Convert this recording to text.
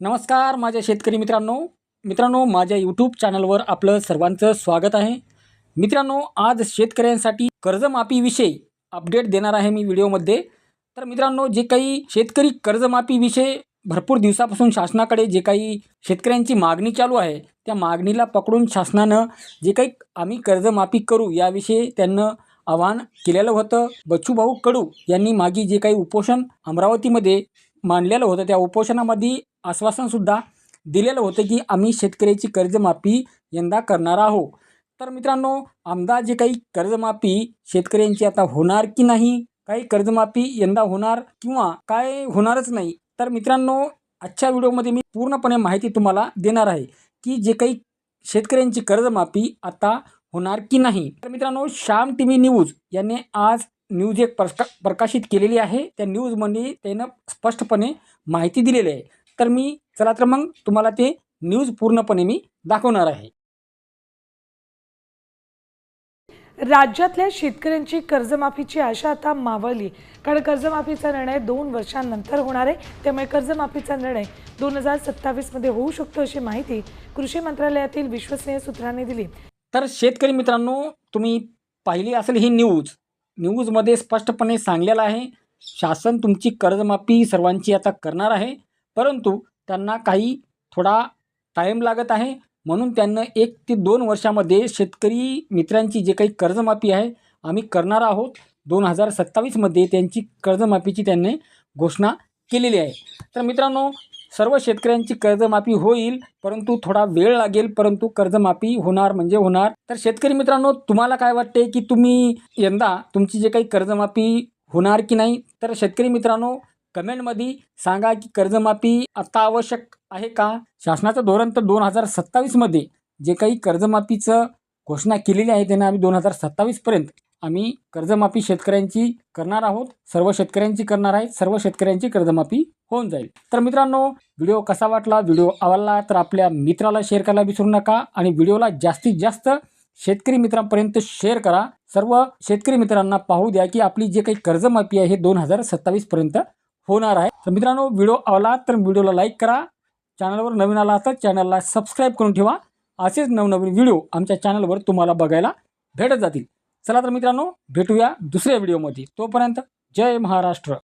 नमस्कार माझ्या शेतकरी मित्रांनो. मित्रांनो माझ्या यूट्यूब चॅनलवर आपलं सर्वांचं स्वागत आहे. मित्रांनो आज शेतकऱ्यांसाठी कर्जमाफीविषयी अपडेट देणार आहे मी व्हिडिओमध्ये. तर मित्रांनो जे काही शेतकरी कर्जमाफीविषयी भरपूर दिवसापासून शासनाकडे जे काही शेतकऱ्यांची मागणी चालू आहे त्या मागणीला पकडून शासनानं जे काही आम्ही कर्जमाफी करू याविषयी त्यांनं आवाहन केलेलं होतं. बच्चूभाऊ कडू यांनी मागे जे काही उपोषण अमरावतीमध्ये मांडलेलं होतं. त्या उपोषणामध्ये आश्वासनसुद्धा दिलेलं होतं की आम्ही शेतकऱ्याची कर्जमाफी यंदा करणार आहोत. तर मित्रांनो आमदा जे काही कर्जमाफी शेतकऱ्यांची आता होणार की नाही काही कर्जमाफी यंदा होणार किंवा काय होणारच नाही तर मित्रांनो आजच्या व्हिडिओमध्ये मी पूर्णपणे माहिती तुम्हाला देणार आहे की जे काही शेतकऱ्यांची कर्जमाफी आता होणार की नाही. तर मित्रांनो श्याम टी व्ही न्यूज यांनी आज न्यूज एक प्रका प्रकाशित केलेली आहे. त्या न्यूजमध्ये त्यानं स्पष्टपणे माहिती दिलेली आहे. तर मी चला तर मग तुम्हाला ते न्यूज पूर्णपणे मी दाखवणार आहे. राज्यातल्या शेतकऱ्यांची कर्जमाफीची आशा आता मावळली. कारण कर्जमाफीचा निर्णय दोन वर्षांनंतर होणार आहे. त्यामुळे कर्जमाफीचा निर्णय दोन हजार सत्तावीसमध्ये होऊ शकतो अशी माहिती कृषी मंत्रालयातील विश्वसनीय सूत्रांनी दिली. तर शेतकरी मित्रांनो तुम्ही पाहिली असेल ही न्यूज. न्यूजमध्ये स्पष्टपणे सांगलेलं आहे शासन तुमची कर्जमाफी सर्वांची आता करणार आहे परंतु त्यांना काही थोडा टाईम लागत आहे. म्हणून त्यांना एक ते दोन वर्षामध्ये शेतकरी मित्रांची जे काही कर्जमाफी आहे आम्ही करणार आहोत. दोन हजार सत्तावीसमध्ये त्यांची कर्जमाफीची त्यांनी घोषणा केलेली आहे. तर मित्रांनो सर्व शेतकऱ्यांची कर्जमाफी होईल परंतु थोडा वेळ लागेल परंतु कर्जमाफी होणार म्हणजे होणार. तर शेतकरी मित्रांनो तुम्हाला काय वाटते की तुम्ही यंदा तुमची जे काही कर्जमाफी होणार की नाही? तर शेतकरी मित्रांनो कमेंटमध्ये सांगा की कर्जमाफी आत्ता आवश्यक आहे का? शासनाचं धोरण तर दोन हजार सत्तावीसमध्ये जे काही कर्जमाफीचं घोषणा केलेली आहे त्यांना आम्ही दोन हजार सत्तावीसपर्यंत आम्ही कर्जमाफी शेतकऱ्यांची करणार आहोत. सर्व शेतकऱ्यांची करणार आहे सर्व शेतकऱ्यांची कर्जमाफी होऊन जाईल. तर मित्रांनो व्हिडिओ कसा वाटला? व्हिडिओ आवडला तर आपल्या मित्राला शेअर करायला विसरू नका आणि व्हिडिओला जास्तीत जास्त शेतकरी मित्रांपर्यंत शेअर करा. सर्व शेतकरी मित्रांना पाहू द्या की आपली जे काही कर्जमाफी आहे हे दोन हजार सत्तावीसपर्यंत होणार आहे. तर मित्रांनो व्हिडिओ आवडला तर व्हिडिओला लाईक करा. चॅनलवर नवीन आला तर चॅनलला सबस्क्राईब करून ठेवा. असेच नवनवीन व्हिडिओ आमच्या चॅनलवर तुम्हाला बघायला भेटत जातील. चला तर मित्रांनो भेटूया दुसऱ्या व्हिडिओमध्ये. तोपर्यंत जय महाराष्ट्र.